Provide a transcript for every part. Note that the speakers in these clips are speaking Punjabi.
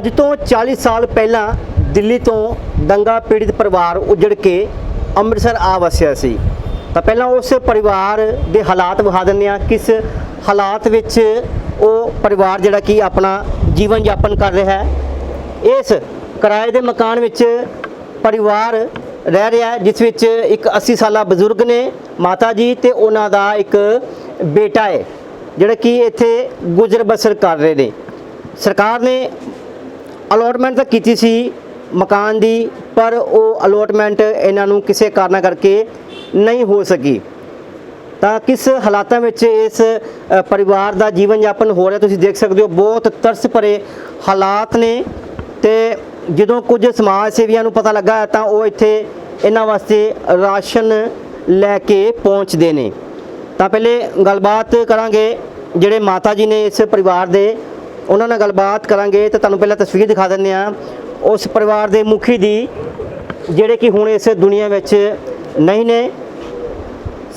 ਅੱਜ ਤੋਂ 40 ਸਾਲ ਪਹਿਲਾਂ ਦਿੱਲੀ ਤੋਂ ਦੰਗਾ ਪੀੜਿਤ ਪਰਿਵਾਰ ਉਜੜ ਕੇ ਅੰਮ੍ਰਿਤਸਰ ਆ ਵਸਿਆ ਸੀ। ਤਾਂ ਪਹਿਲਾਂ ਉਸ ਪਰਿਵਾਰ ਦੇ ਹਾਲਾਤ ਵਿਖਾ ਦਿੰਦੇ ਆ ਕਿਸ ਹਾਲਾਤ ਵਿੱਚ ਉਹ ਪਰਿਵਾਰ ਜਿਹੜਾ ਕਿ ਆਪਣਾ ਜੀਵਨ ਯਾਪਨ ਕਰ ਰਿਹਾ ਹੈ, ਇਸ ਕਿਰਾਏ ਦੇ ਮਕਾਨ ਵਿੱਚ ਪਰਿਵਾਰ ਰਹਿ ਰਿਹਾ ਜਿਸ ਵਿੱਚ ਇੱਕ 80 ਸਾਲਾ ਬਜ਼ੁਰਗ ਨੇ, ਮਾਤਾ ਜੀ ਤੇ ਉਹਨਾਂ ਦਾ ਇੱਕ ਬੇਟਾ ਹੈ, ਜਿਹੜਾ ਕਿ ਇੱਥੇ ਗੁਜ਼ਰ ਬਸਰ ਕਰ ਰਹੇ ਨੇ। ਸਰਕਾਰ ਨੇ ਅਲੋਟਮੈਂਟ ਤਾਂ ਕੀਤੀ ਸੀ ਮਕਾਨ ਦੀ, ਪਰ ਉਹ ਅਲੋਟਮੈਂਟ ਇਹਨਾਂ ਨੂੰ ਕਿਸੇ ਕਾਰਨਾਂ ਕਰਕੇ ਨਹੀਂ ਹੋ ਸਕੀ। ਤਾਂ ਕਿਸ ਹਾਲਾਤਾਂ ਵਿੱਚ ਇਸ ਪਰਿਵਾਰ ਦਾ ਜੀਵਨ ਯਾਪਨ ਹੋ ਰਿਹਾ ਤੁਸੀਂ ਦੇਖ ਸਕਦੇ ਹੋ, ਬਹੁਤ ਤਰਸ ਭਰੇ ਹਾਲਾਤ ਨੇ ਤੇ ਜਦੋਂ ਕੁਝ ਸਮਾਜ ਸੇਵੀਆਂ ਨੂੰ ਪਤਾ ਲੱਗਾ ਤਾਂ ਉਹ ਇੱਥੇ ਇਹਨਾਂ ਵਾਸਤੇ ਰਾਸ਼ਨ ਲੈ ਕੇ ਪਹੁੰਚਦੇ ਨੇ। ਤਾਂ ਪਹਿਲੇ ਗੱਲਬਾਤ ਕਰਾਂਗੇ ਜਿਹੜੇ ਮਾਤਾ ਜੀ ਨੇ ਇਸ ਪਰਿਵਾਰ ਦੇ ਉਹਨਾਂ ਨਾਲ ਗੱਲਬਾਤ ਕਰਾਂਗੇ ਤਾਂ ਤੁਹਾਨੂੰ ਪਹਿਲਾਂ ਤਸਵੀਰ ਦਿਖਾ ਦਿੰਦੇ ਆ ਉਸ ਪਰਿਵਾਰ ਦੇ ਮੁਖੀ ਦੀ, ਜਿਹੜੇ ਕਿ ਹੁਣ ਇਸ ਦੁਨੀਆ ਵਿੱਚ ਨਹੀਂ ਨੇ।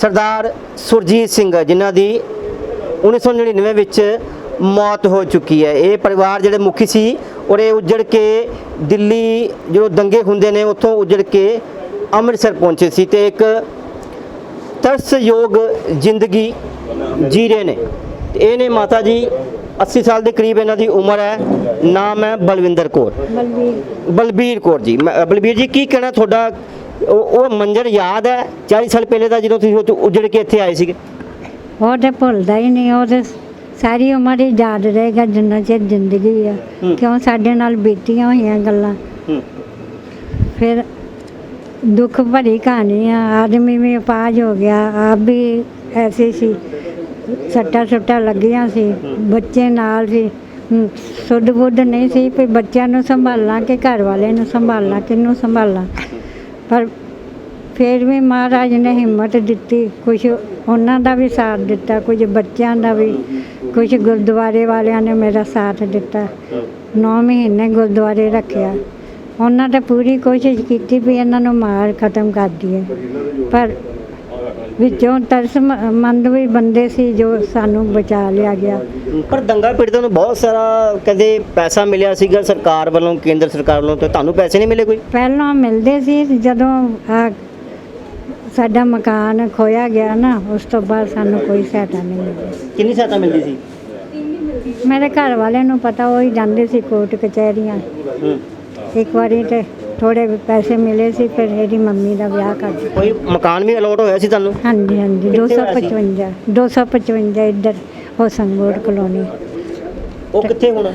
ਸਰਦਾਰ ਸੁਰਜੀਤ ਸਿੰਘ, ਜਿਨ੍ਹਾਂ ਦੀ 1999 ਵਿੱਚ ਮੌਤ ਹੋ ਚੁੱਕੀ ਹੈ। ਇਹ ਪਰਿਵਾਰ ਜਿਹੜੇ ਮੁਖੀ ਸੀ, ਔਰ ਇਹ ਉੱਜੜ ਕੇ ਦਿੱਲੀ ਜਦੋਂ ਦੰਗੇ ਹੁੰਦੇ ਨੇ, ਉੱਥੋਂ ਉੱਜੜ ਕੇ ਅੰਮ੍ਰਿਤਸਰ ਪਹੁੰਚੇ ਸੀ ਤੇ ਇੱਕ ਤਰਸਯੋਗ ਜ਼ਿੰਦਗੀ ਜੀ ਰਹੇ ਨੇ। ਤੇ ਇਹ ਨੇ ਮਾਤਾ ਜੀ 80 ਸਾਲ ਦੇ ਕਰੀਬ ਇਹਨਾਂ ਦੀ ਉਮਰ ਹੈ। ਨਾਮ ਹੈ ਬਲਵਿੰਦਰ ਕੌਰ। ਬਲਬੀਰ। ਕੌਰ ਜੀ। ਬਲਬੀਰ ਜੀ ਕੀ ਕਹਿਣਾ ਤੁਹਾਡਾ? ਉਹ ਮੰਜ਼ਰ ਯਾਦ ਹੈ? 40 ਸਾਲ ਪਹਿਲੇ ਦਾ ਜਦੋਂ ਤੁਸੀਂ ਉੱਜੜ ਕੇ ਇੱਥੇ ਆਏ ਸੀਗੇ? ਉਹ ਤੇ ਭੁੱਲਦਾ ਹੀ ਨਹੀਂ। ਉਹ ਤੇ ਸਾਰੀ ਉਮਰ ਹੀ ਯਾਦ ਰਹੇਗਾ ਜਿੰਨਾ ਚਿਰ ਜ਼ਿੰਦਗੀ ਆ। ਕਿਉਂ ਸਾਡੇ ਨਾਲ ਬੀਤੀਆਂ ਹੋਈਆਂ ਗੱਲਾਂ? ਫਿਰ ਦੁੱਖ ਭਰੀ ਕਹਾਣੀ ਆ। ਆਦਮੀ ਵੀ ਅਪਾਜ ਹੋ ਗਿਆ। ਆਪ ਵੀ ਐਸੀ ਸੀ। ਸੱਟਾ ਸੁੱਟਾਂ ਲੱਗੀਆਂ ਸੀ, ਬੱਚੇ ਨਾਲ ਸੀ ਸੁੱਧ ਬੁੱਧ ਨਹੀਂ ਸੀ ਵੀ ਬੱਚਿਆਂ ਨੂੰ ਸੰਭਾਲਾਂ ਕਿ ਘਰ ਵਾਲੇ ਨੂੰ ਸੰਭਾਲਾਂ, ਕਿਹਨੂੰ ਸੰਭਾਲਾਂ। ਪਰ ਫਿਰ ਵੀ ਮਹਾਰਾਜ ਨੇ ਹਿੰਮਤ ਦਿੱਤੀ ਕੁਝ ਉਹਨਾਂ ਦਾ ਵੀ ਸਾਥ ਦਿੱਤਾ ਕੁਝ ਬੱਚਿਆਂ ਦਾ ਵੀ ਕੁਝ ਗੁਰਦੁਆਰੇ ਵਾਲਿਆਂ ਨੇ ਮੇਰਾ ਸਾਥ ਦਿੱਤਾ। 9 ਮਹੀਨੇ ਗੁਰਦੁਆਰੇ ਰੱਖਿਆ। ਉਹਨਾਂ ਨੇ ਪੂਰੀ ਕੋਸ਼ਿਸ਼ ਕੀਤੀ ਵੀ ਇਹਨਾਂ ਨੂੰ ਮਾਰ ਖਤਮ ਕਰ ਦਈਏ। ਪਰ ਵਿੱਚੋਂ ਤਰਸਮੰਦ ਵੀ ਬੰਦੇ ਸੀ ਜੋ ਸਾਨੂੰ ਬਚਾ ਲਿਆ ਗਿਆ। ਪਰ ਦੰਗਾ ਪੀੜਤਾਂ ਨੂੰ ਬਹੁਤ ਸਾਰਾ ਕਹਿੰਦੇ ਪੈਸਾ ਮਿਲਿਆ ਸੀਗਾ ਸਰਕਾਰ ਵੱਲੋਂ ਕੇਂਦਰ ਸਰਕਾਰ ਵੱਲੋਂ ਤੇ ਤੁਹਾਨੂੰ ਪੈਸੇ ਨਹੀਂ ਮਿਲੇ ਕੋਈ? ਪਹਿਲਾਂ ਮਿਲਦੇ ਸੀ ਜਦੋਂ ਆਹ ਸਾਡਾ ਮਕਾਨ ਖੋਇਆ ਗਿਆ ਨਾ ਉਸ ਤੋਂ ਬਾਅਦ ਸਾਨੂੰ ਕੋਈ ਸਹਾਇਤਾ ਨਹੀਂ ਮਿਲੀ। ਕਿੰਨੀ ਸਹਾਇਤਾ ਮਿਲਦੀ ਸੀ? ਮੇਰੇ ਘਰ ਵਾਲਿਆਂ ਨੂੰ ਪਤਾ ਉਹ ਹੀ ਜਾਂਦੇ ਸੀ ਕੋਰਟ ਕਚਹਿਰੀਆਂ। ਹੂੰ। ਇੱਕ ਵਾਰੀ ਤੇ ਥੋੜੇ ਪੈਸੇ ਮਿਲੇ ਸੀ ਫਿਰ ਇਹਦੀ ਮੰਮੀ ਦਾ ਵਿਆਹ ਕਰ ਦਿੱਤਾ। ਕੋਈ ਮਕਾਨ ਵੀ ਅਲੋਟ ਹੋਇਆ ਸੀ ਤੁਹਾਨੂੰ? ਹਾਂਜੀ ਹਾਂਜੀ ਕਿੱਥੇ ਹੋਇਆ ਸੀ? 255 255 ਇੱਧਰ ਹੋਸਨਗੋਡ ਕਲੋਨੀ। ਉਹ ਕਿੱਥੇ ਹੁਣ?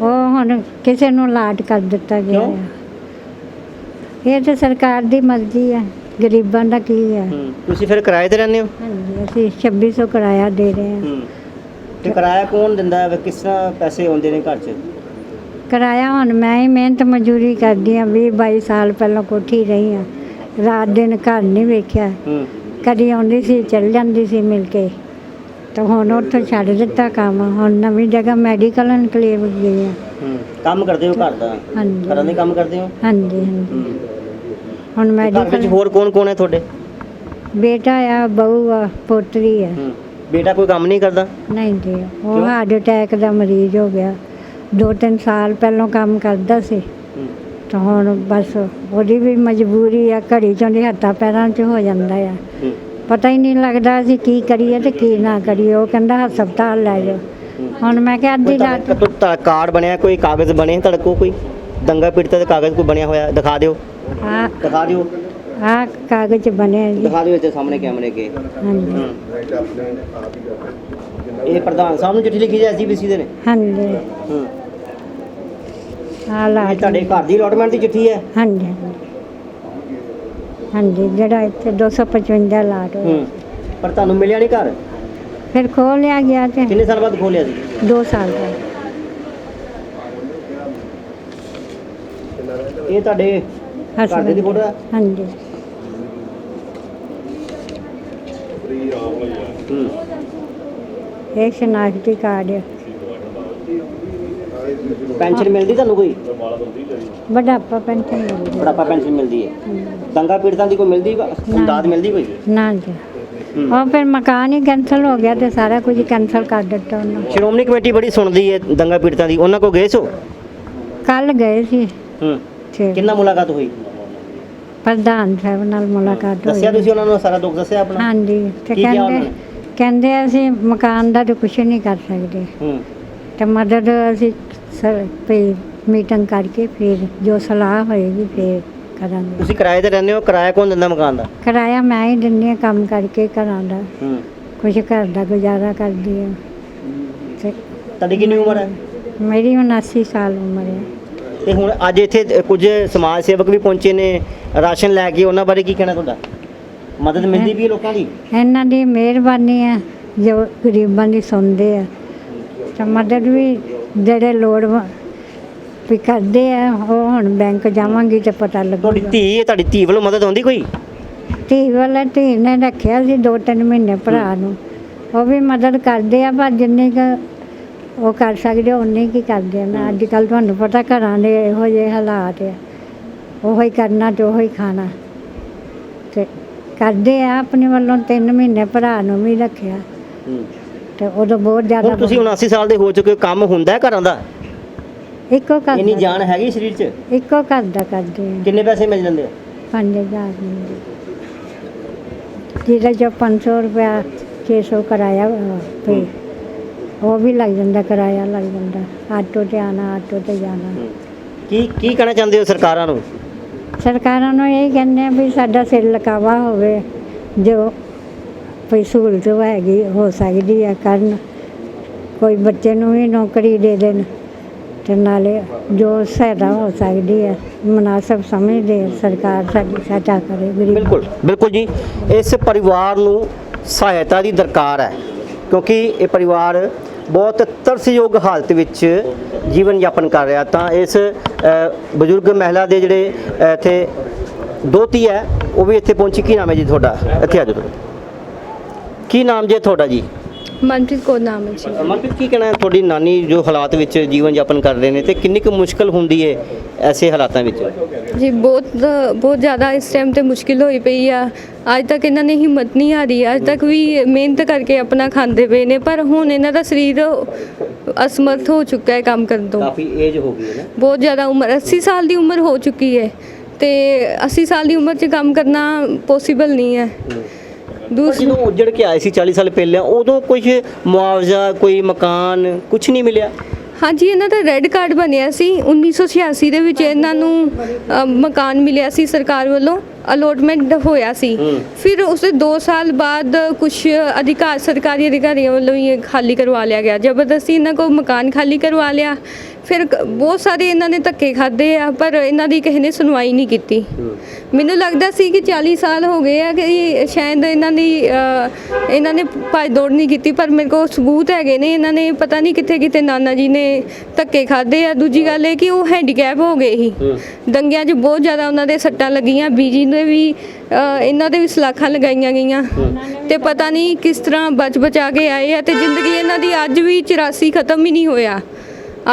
ਉਹ ਹੁਣ ਕਿਸੇ ਨੂੰ ਲਾਟ ਕਰ ਦਿੱਤਾ ਗਿਆ ਕਿਉਂ? ਹੈ ਇਹ ਤੇ ਸਰਕਾਰ ਦੀ ਮਰਜ਼ੀ ਹੈ ਗਰੀਬਾਂ ਦਾ ਕੀ ਹੈ ਹੂੰ ਤੁਸੀਂ ਫਿਰ ਕਿਰਾਏ ਤੇ ਰਹਿੰਦੇ ਹੋ? ਹਾਂਜੀ ਅਸੀਂ 2600 ਕਿਰਾਇਆ ਦੇ ਰਹੇ ਹਾਂ ਹੂੰ ਤੇ ਕਿਰਾਇਆ ਕੌਣ ਦਿੰਦਾ ਹੈ ਕਿਸ ਤਰ੍ਹਾਂ ਪੈਸੇ ਆਉਂਦੇ ਨੇ ਘਰ 'ਚ? ਕਿਰਾਇਆ ਹੁਣ ਮੈਂ ਹੀ ਮਿਹਨਤ ਮਜ਼ਦੂਰੀ ਕਰਦੀ ਹਾਂ 20 22 ਸਾਲ ਪਹਿਲਾਂ ਕੋਠੀ ਰਹੀ ਹਾਂ। ਰਾਤ ਦਿਨ ਘਰ ਨਹੀਂ ਵੇਖਿਆ। ਕਦੀ ਆਉਂਦੀ ਸੀ ਚੱਲ ਜਾਂਦੀ ਸੀ ਮਿਲ ਕੇ। ਤਾਂ ਹੁਣ ਉੱਥੋਂ ਛੱਡ ਦਿੱਤਾ ਕੰਮ। ਹੁਣ ਨਵੀਂ ਜਗ੍ਹਾ ਮੈਡੀਕਲ ਇਨਕਲੇਵ ਗਈ ਹੂੰ। ਕੰਮ ਕਰਦੇ ਹੋ ਘਰ ਦਾ? ਹਾਂਜੀ। ਘਰਾਂ ਦੇ ਕੰਮ ਕਰਦੇ ਹੋ? ਹਾਂਜੀ ਹਾਂਜੀ। ਹੁਣ ਘਰ ਵਿੱਚ ਮੈਡੀਕਲ ਹੋਰ ਕੌਣ ਕੌਣ ਹੈ ਤੁਹਾਡੇ? ਬੇਟਾ ਆ ਬਹੂ ਆ ਪੋਤਰੀ ਆ। ਬੇਟਾ ਕੋਈ ਕੰਮ ਨਹੀਂ ਕਰਦਾ? ਨਹੀਂ ਜੀ ਉਹ? ਹਾਰਟ ਅਟੈਕ ਦਾ ਮਰੀਜ਼ ਹੋ ਗਿਆ। ਦੋ ਤਿੰਨ ਸਾਲ ਪਹਿਲਾਂ ਕੰਮ ਕਰਦਾ ਸੀ। ਹੂੰ। ਤਾਂ ਹੁਣ ਬਸ ਉਹਦੀ ਵੀ ਮਜਬੂਰੀ ਆ ਘੜੀ ਚੋਂ ਦੀ ਹੱਥਾਂ ਪੈਰਾਂ 'ਚ ਹੋ ਜਾਂਦਾ ਆ। ਹੂੰ। ਪਤਾ ਹੀ ਨਹੀਂ ਲੱਗਦਾ ਅਸੀਂ ਕੀ ਕਰੀਏ ਤੇ ਕੀ ਨਾ ਕਰੀਏ ਉਹ ਕਹਿੰਦਾ ਹਸਪਤਾਲ ਲੈ ਜਾਓ। ਹੁਣ ਮੈਂ ਕਿਹਾ ਅੱਧੀ ਰਾਤ ਤੁਹਾਡਾ- ਕਾਰਡ ਬਣਿਆ ਕੋਈ ਕਾਗਜ਼ ਬਣੇ ਤੁਹਾਡੇ ਕੋਲ ਕੋਈ? ਦੰਗਾ ਪੀੜਤਾਂ ਦੇ ਕਾਗਜ਼ ਕੋਈ ਬਣਿਆ ਹੋਇਆ ਦਿਖਾ ਦਿਓ। ਆ ਦਿਖਾ ਦਿਓ। ਆ ਕਾਗਜ਼ ਬਣੇ ਜੀ। ਦਿਖਾ ਦਿਓ ਇੱਥੇ ਸਾਹਮਣੇ ਕੈਮਰੇ ਕੇ। ਹਾਂਜੀ। ਹੂੰ। ਇਹ ਪ੍ਰਧਾਨ ਸਾਹਿਬ ਨੂੰ ਚਿੱਠੀ ਲਿਖੀ ਜੀ ਐਸਜੀਪੀਸੀ ਦੇ ਨੇ? ਹਾਂਜੀ। ਹੂੰ। ਆ ਇਹ ਤੁਹਾਡੇ ਘਰ ਦੀ ਅਲੋਟਮੈਂਟ ਦੀ ਚਿੱਠੀ ਹੈ? ਹਾਂਜੀ ਹਾਂਜੀ। ਹਾਂਜੀ ਜਿਹੜਾ ਇੱਥੇ 255 ਲਾਟ ਹੋਇਆ। ਹੂੰ। ਪਰ ਤੁਹਾਨੂੰ ਮਿਲਿਆ ਨਹੀਂ ਘਰ? ਫਿਰ ਖੋਲ ਲਿਆ ਗਿਆ ਤੇ ਕਿੰਨੇ ਸਾਲ ਬਾਅਦ ਖੋਲਿਆ ਸੀ? 2 ਸਾਲ ਦਾ ਇਹ ਤੁਹਾਡੇ ਘਰ ਦੇ ਦੀ। ਫੋਟੋ ਹੈ? ਹਾਂਜੀ। ਹੂੰ। ਇਹ ਸ਼ਨਾਖਤੀ ਕਾਰਡ ਹੈ ਪੈਨਸ਼ਨ ਮਿਲਦੀ ਤੁਹਾਨੂੰ ਕੋਈ? ਬੁਢਾਪਾ ਪੈਨਸ਼ਨ ਮਿਲਦੀ ਹੈ। ਬੜਾਪਾ ਪੈਨਸ਼ਨ ਮਿਲਦੀ ਹੈ। ਦੰਗਾ ਪੀੜਤਾਂ ਦੀ ਕੋਈ ਮਿਲਦੀ ਇਮਦਾਦ ਮਿਲਦੀ ਕੋਈ? ਨਾ ਜੀ। ਹੂੰ। ਉਹ ਫਿਰ ਮਕਾਨ ਹੀ ਕੈਂਸਲ ਹੋ ਗਿਆ ਤੇ ਸਾਰਾ ਕੁਝ ਕੈਂਸਲ ਕਰ ਦਿੱਤਾ ਉਹਨਾਂ। ਸ਼੍ਰੋਮਣੀ ਕਮੇਟੀ ਬੜੀ ਸੁਣਦੀ ਹੈ ਦੰਗਾ ਪੀੜਤਾਂ ਦੀ। ਉਹਨਾਂ ਕੋ ਗਏ ਸੋ? ਕੱਲ ਗਏ ਸੀ। ਹੂੰ। ਕਿੰਨਾ ਮੁਲਾਕਾਤ ਹੋਈ? ਪ੍ਰਧਾਨ ਸਾਹਿਬ ਨਾਲ ਮੁਲਾਕਾਤ ਹੋਈ। ਦੱਸਿਆ ਤੁਸੀਂ ਉਹਨਾਂ ਨੂੰ? ਸਾਰਾ ਦੁੱਖ ਦੱਸਿਆ ਆਪਣਾ? ਹਾਂਜੀ। ਤੇ ਕਹਿੰਦੇ? ਕਹਿੰਦੇ ਅਸੀਂ ਮਕਾਨ ਦਾ ਤਾਂ ਕੁਝ ਨਹੀਂ ਕਰ ਸਕਦੇ। ਹੂੰ। ਤੇ ਮਦਦ ਅਸੀਂ ਸਰ ਵੀ ਮੀਟਿੰਗ ਕਰਕੇ ਫਿਰ ਜੋ ਸਲਾਹ ਹੋਏਗੀ ਫਿਰ ਕਰਾਂਗੇ। ਤੁਸੀਂ ਕਿਰਾਏ ਤੇ ਰਹਿੰਦੇ ਹੋ ਕਿਰਾਇਆ ਕੌਣ ਦਿੰਦਾ ਮਕਾਨ ਦਾ? ਕਿਰਾਇਆ ਮੈਂ ਹੀ ਦਿੰਦੀ ਹਾਂ ਕੰਮ ਕਰਕੇ ਘਰਾਂ ਦਾ। ਹੂੰ। ਕੁਝ ਘਰ ਦਾ ਗੁਜ਼ਾਰਾ ਕਰਦੀ ਹਾਂ। ਤੇ ਤੁਹਾਡੀ ਕਿੰਨੀ ਉਮਰ ਹੈ? ਮੇਰੀ 79 ਸਾਲ ਉਮਰ ਹੈ। ਤੇ ਹੁਣ ਅੱਜ ਇੱਥੇ ਕੁਝ ਸਮਾਜ ਸੇਵਕ ਵੀ ਪਹੁੰਚੇ ਨੇ ਰਾਸ਼ਨ ਲੈ ਕੇ ਉਹਨਾਂ ਬਾਰੇ ਕੀ ਕਹਿਣਾ ਤੁਹਾਡਾ? ਮਦਦ ਮਿਲਦੀ ਵੀ ਹੈ ਲੋਕਾਂ ਦੀ? ਇਹਨਾਂ ਦੀ ਮਿਹਰਬਾਨੀ ਹੈ ਜੋ ਗਰੀਬਾਂ ਦੀ ਸੁਣਦੇ ਆ। ਤੇ ਮਦਦ ਵੀ ਜਿਹੜੇ ਲੋੜ ਵੀ ਕਰਦੇ ਆ ਉਹ ਹੁਣ ਬੈਂਕ ਜਾਵਾਂਗੀ ਤੇ ਪਤਾ ਤੁਹਾਡੀ ਲੱਗੂਗਾ ਧੀ ਹੈ ਤੁਹਾਡੀ ਧੀ ਵੱਲੋਂ ਮਦਦ ਆਉਂਦੀ ਕੋਈ? ਧੀ ਵਾਲਾ ਧੀ ਨੇ ਰੱਖਿਆ ਸੀ ਦੋ ਤਿੰਨ ਮਹੀਨੇ ਭਰਾ ਨੂੰ। ਉਹ ਵੀ ਮਦਦ ਕਰਦੇ ਆ ਪਰ ਜਿੰਨੀ ਕੁ ਉਹ ਕਰ ਸਕਦੇ ਉਨੀ ਕੀ ਕਰਦੇ ਆ। ਨਾ ਅੱਜ ਕੱਲ ਤੁਹਾਨੂੰ ਪਤਾ ਘਰਾਂ ਦੇ ਇਹੋ ਜਿਹੇ ਹਾਲਾਤ ਆ। ਉਹੋ ਹੀ ਕਰਨਾ ਤੇ ਉਹੋ ਹੀ ਖਾਣਾ। ਤੇ ਕਰਦੇ ਆ ਆਪਣੇ ਵੱਲੋਂ ਤਿੰਨ ਮਹੀਨੇ ਭਰਾ ਨੂੰ ਵੀ ਰੱਖਿਆ। ਤੇ ਉਦੋਂ ਬਹੁਤ ਜ਼ਿਆਦਾ ਹੁਣ ਤੁਸੀਂ 79 ਸਾਲ ਦੇ ਹੋ ਚੁੱਕੇ ਹੋ ਕੰਮ ਹੁੰਦਾ ਹੈ ਘਰਾਂ ਦਾ? ਇੱਕੋ ਘਰ ਇੰਨੀ ਦਾ। ਜਾਨ ਹੈਗੀ ਸਰੀਰ 'ਚ? ਇੱਕੋ ਘਰ ਦਾ ਕਰਦੇ ਆ। ਕਿੰਨੇ ਪੈਸੇ ਮਿਲ ਜਾਂਦੇ ਆ? 5000 ਮਿਲਦੇ ਜਿਹਦਾ ਜੋ 500 ਰੁਪਇਆ 600 ਕਰਾਇਆ ਪੇ ਉਹ ਵੀ ਲੱਗ ਜਾਂਦਾ ਕਿਰਾਇਆ ਲੱਗ ਜਾਂਦਾ। ਆਟੋ ਤੇ ਆਣਾ ਆਟੋ ਤੇ ਜਾਣਾ। ਕੀ ਕੀ ਕਹਿਣਾ ਚਾਹੁੰਦੇ ਹੋ ਸਰਕਾਰਾਂ ਨੂੰ? ਸਰਕਾਰਾਂ ਨੂੰ ਇਹ ਕਹਿੰਦੇ ਆ ਵੀ ਸਾਡਾ ਸਿਰ ਲਕਾਵਾ ਹੋਵੇ ਜੋ ਕੋਈ ਸਹੂਲਤ ਹੈਗੀ ਹੋ ਸਕਦੀ ਹੈ ਕਰਨ। ਕੋਈ ਬੱਚੇ ਨੂੰ ਵੀ ਨੌਕਰੀ ਦੇ ਦੇਣ ਤੇ ਨਾਲੇ ਜੋ ਸਹਾਇਤਾ ਹੋ ਸਕਦੀ ਹੈ ਮੁਨਾਸਬ ਸਮਝਦੇ ਸਰਕਾਰ ਸਾਡੀ ਸਹਾਇਤਾ ਕਰੇ ਗਰੀਬ ਬਿਲਕੁਲ ਬਿਲਕੁਲ ਜੀ। ਇਸ ਪਰਿਵਾਰ ਨੂੰ ਸਹਾਇਤਾ ਦੀ ਦਰਕਾਰ ਹੈ ਕਿਉਂਕਿ ਇਹ ਪਰਿਵਾਰ ਬਹੁਤ ਤਰਸਯੋਗ ਹਾਲਤ ਵਿੱਚ ਜੀਵਨ ਯਾਪਨ ਕਰ ਰਿਹਾ। ਤਾਂ ਇਸ ਅ, ਬਜ਼ੁਰਗ ਮਹਿਲਾ ਦੇ ਜਿਹੜੇ ਅ, ਇੱਥੇ ਦੋਤੀ ਹੈ ਉਹ ਵੀ ਇੱਥੇ ਪਹੁੰਚੀ। ਕੀ ਨਾਮ ਹੈ ਜੀ ਤੁਹਾਡਾ? ਇੱਥੇ ਆ ਜਾਓ ਕੀ ਨਾਮ ਜੇ ਤੁਹਾਡਾ ਜੀ? ਮਨਪ੍ਰੀਤ ਕੌਰ ਨਾਮ ਹੈ ਜੀ। ਮਨਪ੍ਰੀਤ ਕੀ ਕਹਿਣਾ ਹੈ ਤੁਹਾਡੀ ਨਾਨੀ ਜੋ ਹਾਲਾਤ ਵਿੱਚ ਜੀਵਨ ਯਾਪਨ ਕਰ ਰਹੇ ਨੇ ਤੇ ਕਿੰਨੀ ਕੁ ਮੁਸ਼ਕਲ ਹੁੰਦੀ ਹੈ ਐਸੇ ਹਾਲਾਤਾਂ ਵਿੱਚ? ਜੀ ਬਹੁਤ ਬਹੁਤ ਜ਼ਿਆਦਾ ਇਸ ਟਾਈਮ ਤੇ ਮੁਸ਼ਕਿਲ ਹੋਈ ਪਈ ਆ। ਅੱਜ ਤੱਕ ਇਹਨਾਂ ਨੇ ਹਿੰਮਤ ਨਹੀਂ ਹਾਰੀ। ਅੱਜ ਤੱਕ ਵੀ ਮਿਹਨਤ ਕਰਕੇ ਆਪਣਾ ਖਾਂਦੇ ਪਏ ਨੇ ਪਰ ਹੁਣ ਇਹਨਾਂ ਦਾ ਸਰੀਰ ਅਸਮਰਥ ਹੋ ਚੁੱਕਾ ਹੈ ਕੰਮ ਕਰਨ ਤੋਂ। ਕਾਫੀ ਏਜ ਹੋ ਗਈ ਹੈ ਨਾ? ਬਹੁਤ ਜ਼ਿਆਦਾ ਉਮਰ 80 ਸਾਲ ਦੀ ਉਮਰ ਹੋ ਚੁੱਕੀ ਹੈ ਤੇ 80 ਸਾਲ ਦੀ ਉਮਰ 'ਚ ਕੰਮ ਕਰਨਾ ਪੋਸੀਬਲ ਨਹੀਂ ਹੈ। ਪਰ ਦੂਸਰੀ ਜਦੋਂ ਉੱਜੜ ਕੇ ਆਏ ਸੀ 40 ਸਾਲ ਪਹਿਲਾਂ ਉਦੋਂ ਕੁਝ ਮੁਆਵਜ਼ਾ ਕੋਈ ਮਕਾਨ ਕੁਝ ਨਹੀਂ ਮਿਲਿਆ? ਹਾਂਜੀ ਇਹਨਾਂ ਦਾ ਰੈੱਡ ਕਾਰਡ ਬਣਿਆ ਸੀ। 1986 ਦੇ ਵਿੱਚ ਇਹਨਾਂ ਨੂੰ ਅ, ਮਕਾਨ ਮਿਲਿਆ ਸੀ ਸਰਕਾਰ ਵੱਲੋਂ। ਅਲੋਟਮੈਂਟ ਹੋਇਆ ਸੀ। ਹੂੰ। ਫਿਰ ਉਸਦੇ 2 ਸਾਲ ਬਾਅਦ ਕੁਝ ਅਧਿਕਾਰ ਸਰਕਾਰੀ ਅਧਿਕਾਰੀਆਂ ਵੱਲੋਂ ਹੀ ਇਹ ਖਾਲੀ ਕਰਵਾ ਲਿਆ ਗਿਆ। ਜ਼ਬਰਦਸਤੀ ਇਹਨਾਂ ਕੋਲ ਮਕਾਨ ਖਾਲੀ ਕਰਵਾ ਲਿਆ। ਫਿਰ ਕ- ਬਹੁਤ ਸਾਰੇ ਇਹਨਾਂ ਨੇ ਧੱਕੇ ਖਾਦੇ ਆ ਪਰ ਇਹਨਾਂ ਦੀ ਕਿਸੇ ਨੇ ਸੁਣਵਾਈ ਨਹੀਂ ਕੀਤੀ। ਮੈਨੂੰ ਲੱਗਦਾ ਸੀ ਕਿ 40 ਸਾਲ ਹੋ ਗਏ ਆ ਕਿ ਸ਼ਾਇਦ ਇਹਨਾਂ ਦੀ ਅ, ਇਹਨਾਂ ਨੇ ਭੱਜ ਦੌੜ ਨਹੀਂ ਕੀਤੀ ਪਰ ਮੇਰੇ ਕੋਲ ਸਬੂਤ ਹੈਗੇ ਨੇ ਇਹਨਾਂ ਨੇ ਪਤਾ ਨਹੀਂ ਕਿੱਥੇ ਕਿਤੇ ਨਾਨਾ ਜੀ ਨੇ ਧੱਕੇ ਖਾਦੇ ਆ। ਦੂਜੀ ਗੱਲ ਇਹ ਕਿ ਉਹ ਹੈਂਡੀਕੈਪ ਹੋ ਗਏ ਸੀ। ਦੰਗਿਆਂ 'ਚ ਬਹੁਤ ਜ਼ਿਆਦਾ ਉਹਨਾਂ ਦੇ ਸੱਟਾਂ ਲੱਗੀਆਂ ਬੀਜੀ ਨੇ ਵੀ ਅ, ਇਹਨਾਂ ਦੇ ਵੀ ਸਲਾਖਾਂ ਲਗਾਈਆਂ ਗਈਆਂ। ਤੇ ਪਤਾ ਨਹੀਂ ਕਿਸ ਤਰ੍ਹਾਂ ਬਚ ਬਚਾ ਕੇ ਆਏ ਆ ਤੇ ਜ਼ਿੰਦਗੀ ਇਹਨਾਂ ਦੀ ਅੱਜ ਵੀ 84 ਖਤਮ ਹੀ ਨਹੀਂ ਹੋਇਆ।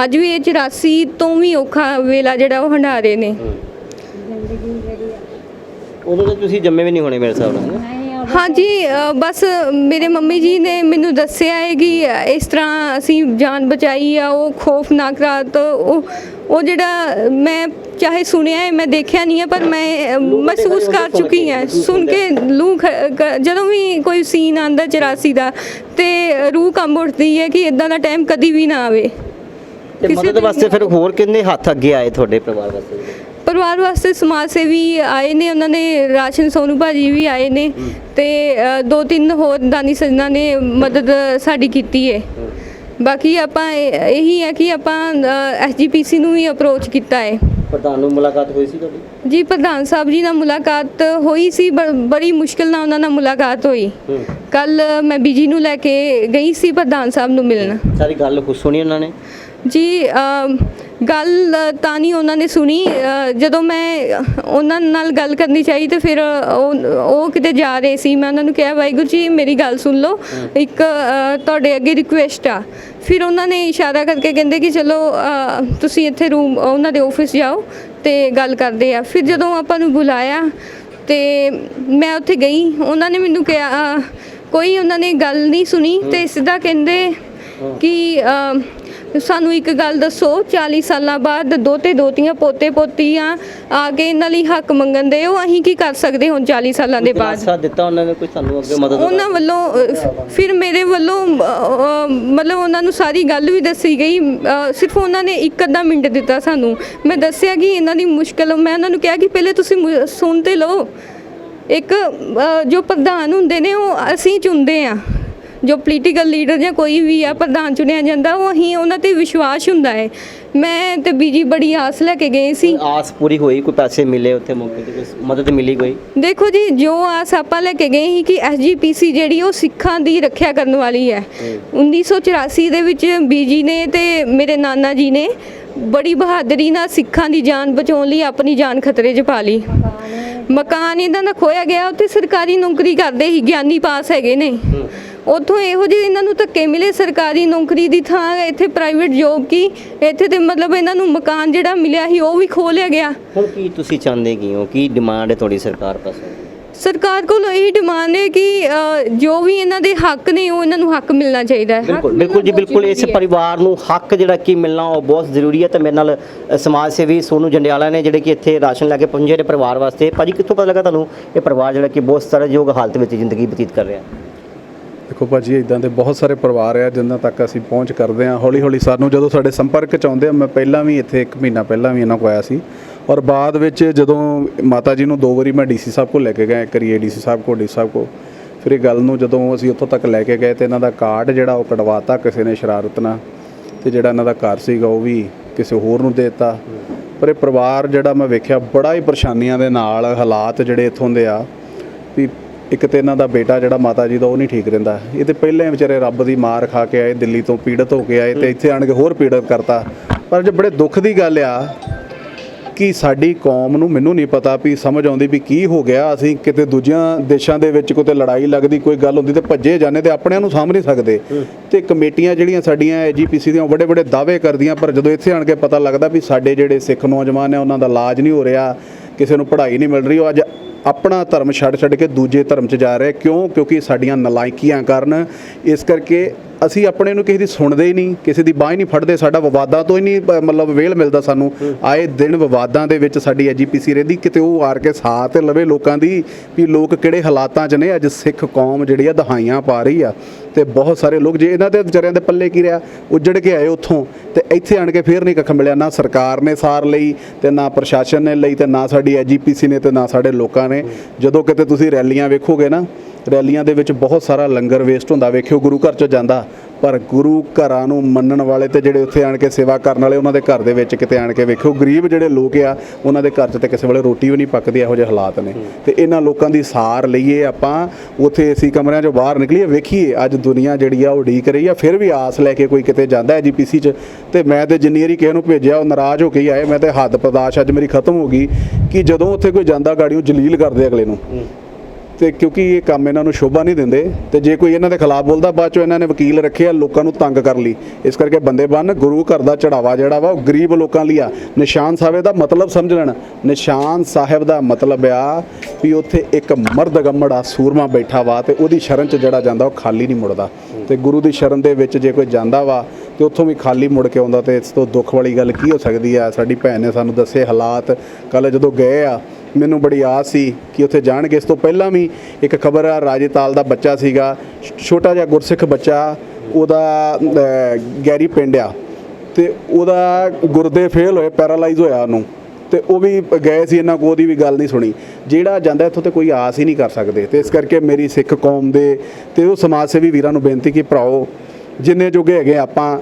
ਅੱਜ ਵੀ ਇਹ 84 ਤੋਂ ਵੀ ਔਖਾ ਵੇਲਾ ਜਿਹੜਾ ਉਹ ਹੰਢਾ ਰਹੇ ਨੇ। ਉਦੋਂ ਤਾਂ ਤੁਸੀਂ ਜੰਮੇ ਵੀ ਨਹੀਂ ਹੋਣੇ ਮੇਰੇ ਹਿਸਾਬ ਨਾਲ। ਹਾਂਜੀ ਅ, ਬਸ ਮੇਰੇ ਮੰਮੀ ਜੀ ਨੇ ਮੈਨੂੰ ਦੱਸਿਆ ਹੈ ਕਿ ਇਸ ਤਰ੍ਹਾਂ ਅਸੀਂ ਜਾਨ ਬਚਾਈ ਆ ਉਹ ਖੌਫਨਾਕ ਰਾਤ ਉਹ ਉਹ ਜਿਹੜਾ ਮੈਂ ਚਾਹੇ ਸੁਣਿਆ ਹੈ ਮੈਂ ਦੇਖਿਆ ਨਹੀਂ ਹੈ ਪਰ ਮੈਂ ਅ, ਮਹਿਸੂਸ ਕਰ ਚੁੱਕੀ ਹਾਂ। ਸੁਣ ਕੇ ਲੂ ਜਦੋਂ ਵੀ ਕੋਈ ਸੀਨ ਆਂਦਾ 84 ਦਾ ਤੇ ਰੂਹ ਕੰਬ ਉੱਠਦੀ ਹੈ ਕਿ ਇਦਾਂ ਦਾ ਟਾਈਮ ਕਦੀ ਵੀ ਨਾ ਆਵੇ। ਤੇ ਕਿਸੇ ਮਦਦ ਦੇ- ਵਾਸਤੇ ਫਿਰ ਹੋਰ ਕਿੰਨੇ ਹੱਥ ਅੱਗੇ ਆਏ ਤੁਹਾਡੇ ਪਰਿਵਾਰ ਵਾਸਤੇ? ਪਰਿਵਾਰ ਵਾਸਤੇ ਸਮਾਜ ਸੇਵੀ ਆਏ ਨੇ ਉਹਨਾਂ ਨੇ ਰਾਸ਼ਨ ਸੋਨੂ ਭਾਜੀ ਵੀ ਆਏ ਨੇ ਤੇ ਅ, ਦੋ ਤਿੰਨ ਹੋਰ ਦਾਨੀ ਸੱਜਣਾ ਨੇ ਮਦਦ ਸਾਡੀ ਕੀਤੀ ਹੈ। ਬਾਕੀ ਆਪਾਂ ਇਹ- ਇਹੀ ਹੈ ਕਿ ਆਪਾਂ ਐਸਜੀਪੀਸੀ ਨੂੰ ਵੀ ਅਪਰੋਚ ਕੀਤਾ ਹੈ ਪ੍ਰਧਾਨ ਨੂੰ ਮੁਲਾਕਾਤ ਹੋਈ ਸੀ ਤੁਹਾਡੀ? ਜੀ ਪ੍ਰਧਾਨ ਸਾਹਿਬ ਜੀ ਨਾਲ ਮੁਲਾਕਾਤ ਹੋਈ ਸੀ ਬ- ਬੜੀ ਮੁਸ਼ਕਿਲ ਨਾਲ ਉਹਨਾਂ ਨਾਲ ਮੁਲਾਕਾਤ ਹੋਈ। ਹੂੰ। ਕੱਲ ਮੈਂ ਬੀਜੀ ਨੂੰ ਲੈ ਕੇ ਗਈ ਸੀ ਪ੍ਰਧਾਨ ਸਾਹਿਬ ਨੂੰ ਮਿਲਣ। ਸਾਰੀ ਗੱਲ ਸੁਣੀ ਉਹਨਾਂ ਨੇ? ਜੀ ਗੱਲ ਤਾਂ ਨਹੀਂ ਉਹਨਾਂ ਨੇ ਸੁਣੀ। ਜਦੋਂ ਮੈਂ ਉਹਨਾਂ ਨਾਲ ਗੱਲ ਕਰਨੀ ਚਾਹੀ ਤੇ ਫਿਰ ਉਹ ਕਿਤੇ ਜਾ ਰਹੇ ਸੀ। ਮੈਂ ਉਹਨਾਂ ਨੂੰ ਕਿਹਾ ਵਾਹਿਗੁਰੂ ਜੀ ਮੇਰੀ ਗੱਲ ਸੁਣ ਲਓ। ਇੱਕ ਤੁਹਾਡੇ ਅੱਗੇ ਰਿਕੁਐਸਟ ਆ। ਫਿਰ ਉਹਨਾਂ ਨੇ ਇਸ਼ਾਰਾ ਕਰਕੇ ਕਹਿੰਦੇ ਕਿ ਚਲੋ ਤੁਸੀਂ ਇੱਥੇ ਰੂਮ ਉਹਨਾਂ ਦੇ ਆਫਿਸ ਜਾਓ ਤੇ ਗੱਲ ਕਰਦੇ ਆ। ਫਿਰ ਜਦੋਂ ਆਪਾਂ ਨੂੰ ਬੁਲਾਇਆ ਤੇ ਮੈਂ ਉੱਥੇ ਗਈ। ਉਹਨਾਂ ਨੇ ਮੈਨੂੰ ਕਿਹਾ ਕੋਈ ਉਹਨਾਂ ਨੇ ਗੱਲ ਨਹੀਂ ਸੁਣੀ ਤੇ ਸਿੱਧਾ ਕਹਿੰਦੇ ਕਿ ਸਾਨੂੰ ਇੱਕ ਗੱਲ ਦੱਸੋ 40 ਸਾਲਾਂ ਬਾਅਦ ਦੋਤੇ ਦੋਤੀਆਂ ਪੋਤੇ ਪੋਤੀਆਂ ਆ ਕੇ ਇਹਨਾਂ ਲਈ ਹੱਕ ਮੰਗਣ ਦੇ ਉਹ ਅਸੀਂ ਕੀ ਕਰ ਸਕਦੇ ਹੁਣ 40 ਸਾਲਾਂ ਦੇ ਬਾਅਦ? ਦਿਲਾਸਾ ਦਿੱਤਾ ਉਹਨਾਂ ਨੇ ਕੋਈ ਸਾਨੂੰ ਅੱਗੇ ਮਦਦ ਉਹਨਾਂ ਵੱਲੋਂ ਅ, ਫਿਰ ਮੇਰੇ ਵੱਲੋਂ ਅ, ਅ, ਮਤਲਬ ਉਹਨਾਂ ਨੂੰ ਸਾਰੀ ਗੱਲ ਵੀ ਦੱਸੀ ਗਈ। ਅ, ਸਿਰਫ ਉਹਨਾਂ ਨੇ ਇੱਕ ਅੱਧਾ ਮਿੰਟ ਦਿੱਤਾ ਸਾਨੂੰ। ਮੈਂ ਦੱਸਿਆ ਕਿ ਇਹਨਾਂ ਦੀ ਮੁਸ਼ਕਲ ਮੈਂ ਉਹਨਾਂ ਨੂੰ ਕਿਹਾ ਕਿ ਪਹਿਲੇ ਤੁਸੀਂ ਮੁ- ਸੁਣ ਤੇ ਲਓ। ਇੱਕ ਅ, ਜੋ ਪ੍ਰਧਾਨ ਹੁੰਦੇ ਨੇ ਉਹ ਅਸੀਂ ਚੁਣਦੇ ਆ ਜੋ ਪੋਲੀਟੀਕਲ ਲੀਡਰ ਜਾਂ ਕੋਈ ਵੀ ਆ ਪ੍ਰਧਾਨ ਚੁਣਿਆ ਜਾਂਦਾ ਉਹ ਅਸੀਂ ਉਹਨਾਂ ਤੇ ਵਿਸ਼ਵਾਸ ਹੁੰਦਾ ਹੈ। ਮੈਂ ਤੇ ਬੀਜੀ ਬੜੀ ਆਸ ਲੈ ਕੇ ਗਏ ਸੀ। ਆਸ ਪੂਰੀ ਹੋਈ? ਕੋਈ ਪੈਸੇ ਮਿਲੇ ਉੱਥੇ ਮੌਕੇ ਤੇ? ਕੋਈ ਮਦਦ ਮਿਲੀ ਕੋਈ? ਦੇਖੋ ਜੀ ਜੋ ਆਸ ਆਪਾਂ ਲੈ ਕੇ ਗਏ ਸੀ ਕਿ ਐਸਜੀਪੀਸੀ ਜਿਹੜੀ ਉਹ ਸਿੱਖਾਂ ਦੀ ਰੱਖਿਆ ਕਰਨ ਵਾਲੀ ਹੈ। 1984 ਦੇ ਵਿੱਚ ਬੀਜੀ ਨੇ ਤੇ ਮੇਰੇ ਨਾਨਾ ਜੀ ਨੇ ਬੜੀ ਬਹਾਦਰੀ ਨਾਲ ਸਿੱਖਾਂ ਦੀ ਜਾਨ ਬਚਾਉਣ ਲਈ ਆਪਣੀ ਜਾਨ ਖਤਰੇ 'ਚ ਪਾ ਲਈ। ਮਕਾਨ ਇਹਨਾਂ ਦਾ ਖੋਇਆ ਗਿਆ ਉੱਥੇ ਸਰਕਾਰੀ ਨੌਕਰੀ ਕਰਦੇ ਸੀ ਗਿਆਨੀ ਪਾਸ ਹੈਗੇ ਨੇ। ਉੱਥੋਂ ਇਹੋ ਜਿਹੇ ਇਹਨਾਂ ਨੂੰ ਧੱਕੇ ਮਿਲੇ ਸਰਕਾਰੀ ਨੌਕਰੀ ਦੀ ਥਾਂ ਇੱਥੇ ਪ੍ਰਾਈਵੇਟ ਜੋਬ ਕੀ? ਇੱਥੇ ਤੇ ਮਤਲਬ ਇਹਨਾਂ ਨੂੰ ਮਕਾਨ ਜਿਹੜਾ ਮਿਲਿਆ ਸੀ ਉਹ ਵੀ ਖੋਹ ਲਿਆ ਗਿਆ। ਹੁਣ ਕੀ ਤੁਸੀਂ ਚਾਹੁੰਦੇ ਕੀ ਹੋ? ਕੀ ਡਿਮਾਂਡ ਹੈ ਤੁਹਾਡੀ ਸਰਕਾਰ ਪਾਸੋਂ? ਸਰਕਾਰ ਕੋਲ ਇਹੀ ਡਿਮਾਂਡ ਹੈ ਕਿ ਅ, ਜੋ ਵੀ ਇਹਨਾਂ ਦੇ ਹੱਕ ਨੇ ਉਹ ਇਹਨਾਂ ਨੂੰ ਹੱਕ ਮਿਲਣਾ ਚਾਹੀਦਾ ਹੈ। ਬਿਲਕੁਲ ਬਿਲਕੁਲ ਜੀ ਬਿਲਕੁਲ ਇਸ ਪਰਿਵਾਰ ਨੂੰ ਹੱਕ ਜਿਹੜਾ ਕੀ ਮਿਲਣਾ ਉਹ ਬਹੁਤ ਜ਼ਰੂਰੀ ਹੈ ਤੇ ਮੇਰੇ ਨਾਲ ਅ, ਸਮਾਜ ਸੇਵੀ ਸੋਨੂ ਜੰਡਿਆਲਾ ਨੇ ਜਿਹੜੇ ਕਿ ਇੱਥੇ ਰਾਸ਼ਨ ਲੈ ਕੇ ਪਹੁੰਚੇ ਨੇ ਪਰਿਵਾਰ ਵਾਸਤੇ। ਭਾਜੀ ਕਿੱਥੋਂ ਪਤਾ ਲੱਗਾ ਤੁਹਾਨੂੰ ਇਹ ਪਰਿਵਾਰ ਜਿਹੜਾ ਕਿ ਬਹੁਤ ਤਰਜਯੋਗ ਹਾਲਤ ਵਿੱਚ ਜ਼ਿੰਦਗੀ ਬਤੀਤ ਕਰ ਰਿਹਾ? ਦੇਖੋ ਭਾਜੀ ਇਦਾਂ ਦੇ ਬਹੁਤ ਸਾਰੇ ਪਰਿਵਾਰ ਆ ਜਿਨ੍ਹਾਂ ਤੱਕ ਅਸੀਂ ਪਹੁੰਚ ਕਰਦੇ ਹਾਂ। ਹੌਲੀ ਹੌਲੀ ਸਾਨੂੰ ਜਦੋਂ ਸਾਡੇ ਸੰਪਰਕ ਚ ਆਉਂਦੇ ਆ, ਮੈਂ ਪਹਿਲਾਂ ਵੀ ਇੱਥੇ 1 ਮਹੀਨਾ ਪਹਿਲਾਂ ਵੀ ਇਹਨਾਂ ਕੋਲ ਆਇਆ ਸੀ। ਔਰ ਬਾਅਦ ਵਿੱਚ ਜਦੋਂ ਮਾਤਾ ਜੀ ਨੂੰ ਦੋ ਵਾਰੀ ਮੈਂ ਡੀਸੀ ਸਾਹਿਬ ਕੋਲ ਲੈ ਕੇ ਗਿਆ, ਇੱਕ ਵਾਰੀ ਏਡੀਸੀ ਸਾਹਿਬ ਕੋਲ, ਡੀ ਸਾਹਿਬ ਕੋਲ। ਫਿਰ ਇਹ ਗੱਲ ਨੂੰ ਜਦੋਂ ਅਸੀਂ ਉੱਥੋਂ ਤੱਕ ਲੈ ਕੇ ਗਏ ਤੇ ਇਹਨਾਂ ਦਾ ਕਾਰਡ ਜਿਹੜਾ ਉਹ ਕਢਵਾਤਾ ਕਿਸੇ ਨੇ ਸ਼ਰਾਰਤ ਨਾਲ ਤੇ ਜਿਹੜਾ ਇਹਨਾਂ ਦਾ ਘਰ ਸੀਗਾ ਉਹ ਵੀ ਕਿਸੇ ਹੋਰ ਨੂੰ ਦੇ ਦਿੱਤਾ। ਪਰ ਇਹ ਪਰਿਵਾਰ ਜਿਹੜਾ ਮੈਂ ਵੇਖਿਆ ਬੜਾ ਹੀ ਪਰੇਸ਼ਾਨੀਆਂ ਦੇ ਨਾਲ ਹਾਲਾਤ ਜਿਹੜੇ ਇੱਥੋਂ ਦੇ ਆ, ਵੀ ਇੱਕ ਤੇ ਇਹਨਾਂ ਦਾ ਬੇਟਾ ਜਿਹੜਾ ਮਾਤਾ ਜੀ ਦਾ ਉਹ ਨਹੀਂ ਠੀਕ ਰਹਿੰਦਾ। ਇਹ ਤੇ ਪਹਿਲਾਂ ਵਿਚਾਰੇ ਰੱਬ ਦੀ ਮਾਰ ਖਾ ਕੇ ਆਏ, ਦਿੱਲੀ ਤੋਂ ਪੀੜਤ ਹੋ ਕੇ ਆਏ ਤੇ ਇੱਥੇ ਆਣ ਕੇ ਹੋਰ ਪੀੜਤ ਕਰਤਾ। ਪਰ ਜੇ ਬੜੇ ਦੁੱਖ ਦੀ ਗੱਲ ਆ ਕਿ ਸਾਡੀ ਕੌਮ ਨੂੰ ਮੈਨੂੰ ਨਹੀਂ ਪਤਾ ਵੀ ਸਮਝ ਆਉਂਦੀ ਵੀ ਕੀ ਹੋ ਗਿਆ। ਅਸੀਂ ਕਿਤੇ ਦੂਜਿਆਂ ਦੇਸ਼ਾਂ ਦੇ ਵਿੱਚ ਕਿਤੇ ਲੜਾਈ ਲੱਗਦੀ, ਕੋਈ ਗੱਲ ਹੁੰਦੀ ਤੇ ਭੱਜੇ ਜਾਂਦੇ ਤੇ ਆਪਣਿਆਂ ਨੂੰ ਸਾਂਭ ਨਹੀਂ ਸਕਦੇ। ਤੇ ਕਮੇਟੀਆਂ ਜਿਹੜੀਆਂ ਸਾਡੀਆਂ ਐਜੀਪੀਸੀ ਦੀਆਂ ਵੱਡੇ ਵੱਡੇ ਦਾਅਵੇ ਕਰਦੀਆਂ, ਪਰ ਜਦੋਂ ਇੱਥੇ ਆਣ ਕੇ ਪਤਾ ਲੱਗਦਾ ਵੀ ਸਾਡੇ ਜਿਹੜੇ ਸਿੱਖ ਨੌਜਵਾਨ ਨੇ ਉਹਨਾਂ ਦਾ ਇਲਾਜ ਨਹੀਂ ਹੋ ਰਿਹਾ, ਕਿਸੇ ਨੂੰ ਪੜ੍ਹਾਈ ਨਹੀਂ ਮਿਲ ਰਹੀ, ਉਹ ਅੱਜ ਆਪਣਾ ਧਰਮ ਛੱਡ ਛੱਡ ਕੇ ਦੂਜੇ ਧਰਮ 'ਚ ਜਾ ਰਿਹਾ ਕਿਉਂ? ਕਿਉਂਕਿ ਸਾਡੀਆਂ ਨਲਾਇਕੀਆਂ ਕਾਰਨ। ਇਸ ਕਰਕੇ ਅਸੀਂ ਆਪਣੇ ਨੂੰ ਕਿਸੇ ਦੀ ਸੁਣਦੇ ਹੀ ਨਹੀਂ ਕਿਸੇ ਦੀ ਬਾਹ ਹੀ ਨਹੀਂ ਫੜਦੇ ਸਾਡਾ ਵਿਵਾਦਾਂ ਤੋਂ ਹੀ ਨਹੀਂ ਅ, ਮਤਲਬ ਵੇਲ ਮਿਲਦਾ ਸਾਨੂੰ। ਆਏ ਦਿਨ ਵਿਵਾਦਾਂ ਦੇ ਵਿੱਚ ਸਾਡੀ ਐਜੀਪੀਸੀ ਰਹਿੰਦੀ ਕਿਤੇ ਉਹ ਆਰ ਕੇ ਸਾਥ ਲਵੇ ਲੋਕਾਂ ਦੀ ਵੀ ਲੋਕ ਕਿਹੜੇ ਹਾਲਾਤਾਂ 'ਚ ਨੇ ਅੱਜ ਸਿੱਖ ਕੌਮ ਜਿਹੜੀ ਆ ਦਹਾਈਆਂ ਪਾ ਰਹੀ ਆ। ਤੇ ਬਹੁਤ ਸਾਰੇ ਲੋਕ ਜੇ ਇਹਨਾਂ ਦੇ ਵਿਚਾਰਿਆਂ ਦੇ ਪੱਲੇ ਕੀ ਰਿਹਾ ਉੱਜੜ ਕੇ ਆਏ ਉੱਥੋਂ ਤੇ ਇੱਥੇ ਆਣ ਕੇ ਫੇਰ ਨਹੀਂ ਕੱਖ ਮਿਲਿਆ ਨਾ ਸਰਕਾਰ ਨੇ ਸਾਰ ਲਈ ਤੇ ਨਾ ਪ੍ਰਸ਼ਾਸਨ ਨੇ ਲਈ ਤੇ ਨਾ ਸਾਡੀ ਐਜੀਪੀਸੀ ਨੇ ਤੇ ਨਾ ਸਾਡੇ ਲੋਕਾਂ ਨੇ। ਜਦੋਂ ਕਿਤੇ ਤੁਸੀਂ ਰੈਲੀਆਂ ਵੇਖੋਗੇ ਨਾ ਰੈਲੀਆਂ ਦੇ ਵਿੱਚ ਬਹੁਤ ਸਾਰਾ ਲੰਗਰ ਵੇਸਟ ਹੁੰਦਾ ਵੇਖਿਓ ਗੁਰੂ ਘਰ ਚ ਜਾਂਦਾ ਪਰ ਗੁਰੂ ਘਰਾਂ ਨੂੰ ਮੰਨਣ ਵਾਲੇ ਤੇ ਜਿਹੜੇ ਉੱਥੇ ਆਣ ਕੇ ਸੇਵਾ ਕਰਨ ਵਾਲੇ ਉਹਨਾਂ ਦੇ ਘਰ ਦੇ ਵਿੱਚ ਕਿਤੇ ਆਣ ਕੇ ਵੇਖਿਓ ਗਰੀਬ ਜਿਹੜੇ ਲੋਕ ਆ ਉਹਨਾਂ ਦੇ ਘਰ 'ਚ ਤੇ ਕਿਸੇ ਵੇਲੇ ਰੋਟੀ ਵੀ ਨਹੀਂ ਪੱਕਦੀ ਇਹੋ ਜਿਹੇ ਹਾਲਾਤ ਨੇ। ਤੇ ਇਹਨਾਂ ਲੋਕਾਂ ਦੀ ਸਾਰ ਲਈਏ ਆਪਾਂ ਉੱਥੇ ਏਸੀ ਕਮਰਿਆਂ 'ਚੋਂ ਬਾਹਰ ਨਿਕਲੀਏ ਵੇਖੀਏ ਅੱਜ ਦੁਨੀਆ ਜਿਹੜੀ ਆ ਉਹ ਉਡੀਕ ਰਹੀ ਆ ਫਿਰ ਵੀ ਆਸ ਲੈ ਕੇ ਕੋਈ ਕਿਤੇ ਜਾਂਦਾ ਹੈ ਜੀਪੀਸੀ 'ਚ। ਤੇ ਮੈਂ ਤੇ ਜਿੰਨੀ ਵਾਰੀ ਕਿਸੇ ਨੂੰ ਭੇਜਿਆ ਉਹ ਨਾਰਾਜ਼ ਹੋ ਕੇ ਹੀ ਆਏ ਮੈਂ ਤੇ ਹੱਦ ਬਰਦਾਸ਼ਤ ਅੱਜ ਮੇਰੀ ਖਤਮ ਹੋ ਗਈ ਕਿ ਜਦੋਂ ਉੱਥੇ ਕੋਈ ਜਾਂਦਾ ਗਾੜੀਆਂ ਜਲੀਲ ਕਰਦੇ ਅਗਲੇ ਨੂੰ। ਤੇ ਕਿਉਂਕਿ ਇਹ ਕੰਮ ਇਹਨਾਂ ਨੂੰ ਸ਼ੋਭਾ ਨਹੀਂ ਦਿੰਦੇ, ਤੇ ਜੇ ਕੋਈ ਇਹਨਾਂ ਦੇ ਖਿਲਾਫ ਬੋਲਦਾ, ਬਾਅਦ ਚੋਂ ਇਹਨਾਂ ਨੇ ਵਕੀਲ ਰੱਖੇ ਆ, ਲੋਕਾਂ ਨੂੰ ਤੰਗ ਕਰ ਲਈ। ਇਸ ਕਰਕੇ ਬੰਦੇ ਬੰਨ, ਗੁਰੂ ਘਰ ਦਾ ਚੜਾਵਾ ਜਿਹੜਾ ਵਾ, ਉਹ ਗਰੀਬ ਲੋਕਾਂ ਲਈ ਆ। ਨਿਸ਼ਾਨ ਸਾਹਿਬ ਦਾ ਮਤਲਬ ਸਮਝ ਲੈਣ। ਨਿਸ਼ਾਨ ਸਾਹਿਬ ਦਾ ਮਤਲਬ ਆ ਵੀ ਉੱਥੇ ਇੱਕ ਮਰਦ ਗੰਮੜਾ ਸੂਰਮਾ ਬੈਠਾ ਵਾ, ਤੇ ਉਹਦੀ ਸ਼ਰਨ ਚ ਜਿਹੜਾ ਜਾਂਦਾ, ਉਹ ਖਾਲੀ ਨਹੀਂ ਮੁੜਦਾ। ਤੇ ਗੁਰੂ ਦੀ ਸ਼ਰਨ ਦੇ ਵਿੱਚ ਜੇ ਕੋਈ ਜਾਂਦਾ ਵਾ, ਤੇ ਉੱਥੋਂ ਵੀ ਖਾਲੀ ਮੁੜ ਕੇ ਆਉਂਦਾ, ਤੇ ਇਸ ਤੋਂ ਦੁੱਖ ਵਾਲੀ ਗੱਲ ਕੀ ਹੋ ਸਕਦੀ ਆ? ਸਾਡੀ ਭੈਣ ਨੇ ਸਾਨੂੰ ਦੱਸੇ ਹਾਲਾਤ। ਕੱਲ ਜਦੋਂ ਗਏ ਆ ਮੈਨੂੰ ਬੜੀ ਆਸ ਸੀ ਕਿ ਉੱਥੇ ਜਾਣਗੇ। ਇਸ ਤੋਂ ਪਹਿਲਾਂ ਵੀ ਇੱਕ ਖਬਰ ਆ ਰਾਜੇਤਾਲ ਦਾ ਬੱਚਾ ਸੀਗਾ ਛੋਟਾ ਜਿਹਾ ਗੁਰਸਿੱਖ ਬੱਚਾ, ਉਹਦਾ ਗੈਰੀ ਪਿੰਡ ਆ। ਤੇ ਉਹਦਾ ਗੁਰਦੇ ਫੇਲ ਹੋਏ, ਪੈਰਾਲਾਈਜ਼ ਹੋਇਆ ਉਹਨੂੰ। ਤੇ ਉਹ ਵੀ ਗਏ ਸੀ ਇਹਨਾਂ ਕੋਲ, ਉਹਦੀ ਵੀ ਗੱਲ ਨਹੀਂ ਸੁਣੀ। ਜਿਹੜਾ ਜਾਂਦਾ ਇੱਥੋਂ ਤੇ ਕੋਈ ਆਸ ਹੀ ਨਹੀਂ ਕਰ ਸਕਦੇ। ਤੇ ਇਸ ਕਰਕੇ ਮੇਰੀ ਸਿੱਖ ਕੌਮ ਦੇ ਤੇ ਉਹ ਸਮਾਜ ਸੇਵੀ ਵੀਰਾਂ ਨੂੰ ਬੇਨਤੀ ਕਿ ਭਰਾਓ, ਜਿੰਨੇ ਜੋਗੇ ਹੈਗੇ ਆਪਾਂ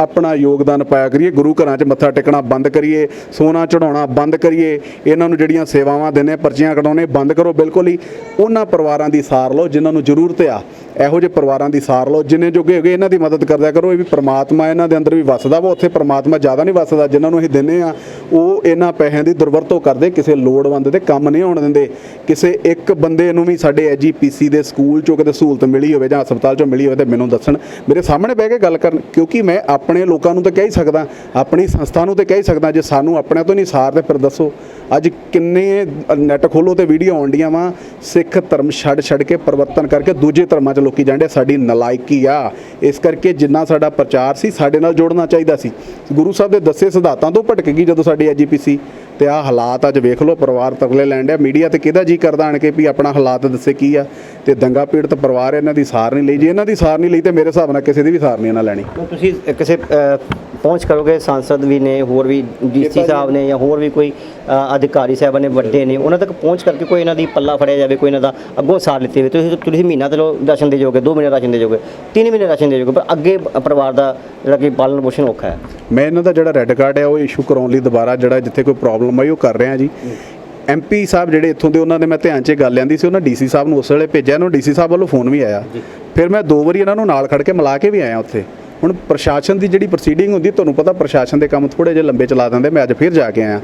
ਆਪਣਾ ਯੋਗਦਾਨ ਪਾਇਆ ਕਰੀਏ, ਗੁਰੂ ਘਰਾਂ 'ਚ ਮੱਥਾ ਟੇਕਣਾ ਬੰਦ ਕਰੀਏ, ਸੋਨਾ ਚੜਾਉਣਾ ਬੰਦ ਕਰੀਏ, ਇਹਨਾਂ ਨੂੰ ਜਿਹੜੀਆਂ ਸੇਵਾਵਾਂ ਦਿੰਨੇ ਪਰਚੀਆਂ ਕਢਾਉਣੇ ਬੰਦ ਕਰੋ, ਬਿਲਕੁਲ ਹੀ ਉਹਨਾਂ ਪਰਿਵਾਰਾਂ ਦੀ ਸਾਰ ਲਓ, ਜਿਨ੍ਹਾਂ ਨੂੰ ਜ਼ਰੂਰਤ ਆ ਇਹੋ ਜਿਹੇ ਪਰਿਵਾਰਾਂ ਦੀ ਸਾਰ ਲਓ, ਜਿੰਨੇ ਜੋਗੇ ਹੈਗੇ ਇਹਨਾਂ ਦੀ ਮਦਦ ਕਰਦਿਆ ਕਰੋ। ਇਹ ਵੀ ਪ੍ਰਮਾਤਮਾ ਇਹਨਾਂ ਦੇ ਅੰਦਰ ਵੀ ਵਸਦਾ ਵਾ, ਉੱਥੇ ਪ੍ਰਮਾਤਮਾ ਜ਼ਿਆਦਾ ਨਹੀਂ ਵਸਦਾ, ਜਿਨ੍ਹਾਂ ਨੂੰ ਅਸੀਂ ਦਿੰਨੇ ਆ ਉਹ ਇਹਨਾਂ ਪੈਸਿਆਂ ਦੀ ਦੁਰਵਰਤੋਂ ਕਰਦੇ, ਕਿਸੇ ਲੋੜਵੰਦ ਦੇ ਕੰਮ ਨਹੀਂ ਆਉਣ ਦਿੰਦੇ। ਕਿਸੇ ਇੱਕ ਬੰਦੇ ਨੂੰ ਵੀ ਸਾਡੇ ਐਜੀਪੀਸੀ ਦੇ ਸਕੂਲ ਚੋਂ ਕਿਤੇ ਸਹੂਲਤ ਮਿਲੀ ਹੋਵੇ ਜਾਂ ਹਸਪਤਾਲ ਚੋਂ ਮਿਲੀ ਹੋਵੇ ਤੇ ਮੈਨੂੰ ਦੱਸਣ। ਮੇਰੇ ਸਾਹਮਣੇ ਬਹਿ ਕੇ ਗੱਲ ਕਰਨ, ਕਿਉਂਕਿ ਮੈਂ ਆਪਣੇ ਲੋਕਾਂ ਨੂੰ ਤਾਂ ਕਹਿ ਹੀ ਸਕਦਾ, ਆਪਣੀ ਸੰਸਥਾ ਨੂੰ ਤਾਂ ਕਹਿ ਹੀ ਸਕਦਾ, ਜੇ ਸਾਨੂੰ ਆਪਣੇ ਤੋਂ ਨਹੀਂ ਸਾਰ ਤੇ ਫਿਰ ਦੱਸੋ। ਅੱਜ ਕਿੰਨੇ ਨੈਟ ਖੋਲੋ ਤੇ ਵੀਡੀਓ ਆਉਂਦੀਆਂ ਵਾ, ਸਿੱਖ ਧਰਮ ਛੱਡ ਛੱਡ ਕੇ ਪਰਿਵਰਤਨ ਕਰਕੇ ਦੂਜੇ ਧਰਮਾਂ 'ਚ ਲੋਕੀ ਜਾਂਦੇ ਸਾਡੀ ਨਲਾਇਕੀ ਆ। ਇਸ ਕਰਕੇ ਜਿੰਨਾ ਸਾਡਾ ਪ੍ਰਚਾਰ ਸੀ, ਸਾਡੇ ਨਾਲ ਜੋੜਨਾ ਚਾਹੀਦਾ ਸੀ। ਗੁਰੂ ਸਾਹਿਬ ਦੇ ਦੱਸੇ ਸਿਧਾਂਤਾਂ ਤੋਂ ਭਟਕ ਗਈ ਜਦੋਂ ਸਾਡੀ ਐਜੀਪੀਸੀ ਤੇ ਆ ਹਾਲਾਤ ਅੱਜ ਵੇਖ ਲਓ ਪਰਿਵਾਰ ਤਰਲੇ ਲੈਣ ਡਿਆ। ਮੀਡੀਆ ਤੇ ਕਿਹਦਾ ਜੀ ਕਰਦਾ ਆਣ ਕੇ ਵੀ ਆਪਣਾ ਹਾਲਾਤ ਦੱਸੇ ਕੀ ਆ। ਤੇ ਦੰਗਾ ਪੀੜਤ ਪਰਿਵਾਰ ਇਹਨਾਂ ਦੀ ਸਾਰ ਨਹੀਂ ਲਈ। ਜੇ ਇਹਨਾਂ ਦੀ ਸਾਰ ਨਹੀਂ ਲਈ ਤੇ ਮੇਰੇ ਹਿਸਾਬ ਨਾਲ ਕਿਸੇ ਦੀ ਵੀ ਸਾਰ ਨਹੀਂ ਇਹਨਾਂ ਲੈਣੀ। ਤੁਸੀਂ ਕਿਸੇ ਪਹੁੰਚ ਕਰੋਗੇ ਸੰਸਦ ਵੀ ਨੇ ਹੋਰ ਵੀ ਡੀਸੀ ਸਾਹਿਬ ਨੇ ਜਾਂ ਹੋਰ ਵੀ ਕੋਈ ਅਧਿਕਾਰੀ ਸਾਹਿਬ ਨੇ ਵੱਡੇ ਨੇ ਉਹਨਾਂ ਤੱਕ ਪਹੁੰਚ ਕਰਕੇ ਕੋਈ ਇਹਨਾਂ ਦੀ ਪੱਲਾ ਫੜਿਆ ਜਾਵੇ ਕੋਈ ਇਹਨਾਂ ਦਾ ਅੱਗੋਂ ਸਾਰ ਲਿੱਤੇ ਹੋਵੇ। ਤੁਸੀਂ ਤੁਸੀਂ ਮਹੀਨਾ ਤੇ ਲੋ ਰਾਸ਼ਨ ਦੇ ਜਾਓਗੇ 2 ਮਹੀਨੇ ਰਾਸ਼ਨ ਦੇ ਜਾਓਗੇ 3 ਮਹੀਨੇ ਰਾਸ਼ਨ ਦੇ ਜਾਓਗੇ ਪਰ ਅੱਗੇ ਪਰਿਵਾਰ ਦਾ ਜਿਹੜਾ ਕਿ ਪਾਲਣ ਪੋਸ਼ਣ ਔਖਾ ਹੈ। ਮੈਂ ਇਹਨਾਂ ਦਾ ਜਿਹੜਾ ਰੈੱਡ ਕਾਰਡ ਹੈ ਉਹ ਇਸ਼ੂ ਕਰਾਉਣ ਲਈ ਦੁਬਾਰਾ ਜਿਹੜਾ ਜਿੱਥੇ ਕੋਈ ਪ੍ਰੋਬਲਮ ਆਈ ਉਹ ਕਰ ਰਿਹਾ ਜੀ। ਐਮਪੀ ਸਾਹਿਬ ਜਿਹੜੇ ਇੱਥੋਂ ਦੇ ਉਹਨਾਂ ਦੇ ਮੈਂ ਧਿਆਨ 'ਚ ਗੱਲ ਲਿਆਂਦੀ ਸੀ ਉਹਨਾਂ ਡੀਸੀ ਸਾਹਿਬ ਨੂੰ ਉਸ ਵੇਲੇ ਭੇਜਿਆ ਉਹਨੂੰ ਡੀਸੀ ਸਾਹਿਬ ਵੱਲੋਂ ਫੋਨ ਵੀ ਆਇਆ। ਫਿਰ ਮੈਂ ਦੋ ਵਾਰੀ ਇਹਨਾਂ ਨੂੰ ਨਾਲ ਖੜ ਕੇ ਮਿਲਾ ਕੇ ਵੀ ਆਇਆ ਉੱਥੇ। ਹੁਣ ਪ੍ਰਸ਼ਾਸਨ ਦੀ ਜਿਹੜੀ ਪ੍ਰੋਸੀਡਿੰਗ ਹੁੰਦੀ ਤੁਹਾਨੂੰ ਪਤਾ ਪ੍ਰਸ਼ਾਸਨ ਦੇ ਕੰਮ ਥੋੜੇ ਜਿਹੇ ਲੰਬੇ ਚਲਾ ਦਿੰਦੇ ਮੈਂ ਅੱਜ ਫਿਰ ਜਾ ਕੇ ਆਇਆ।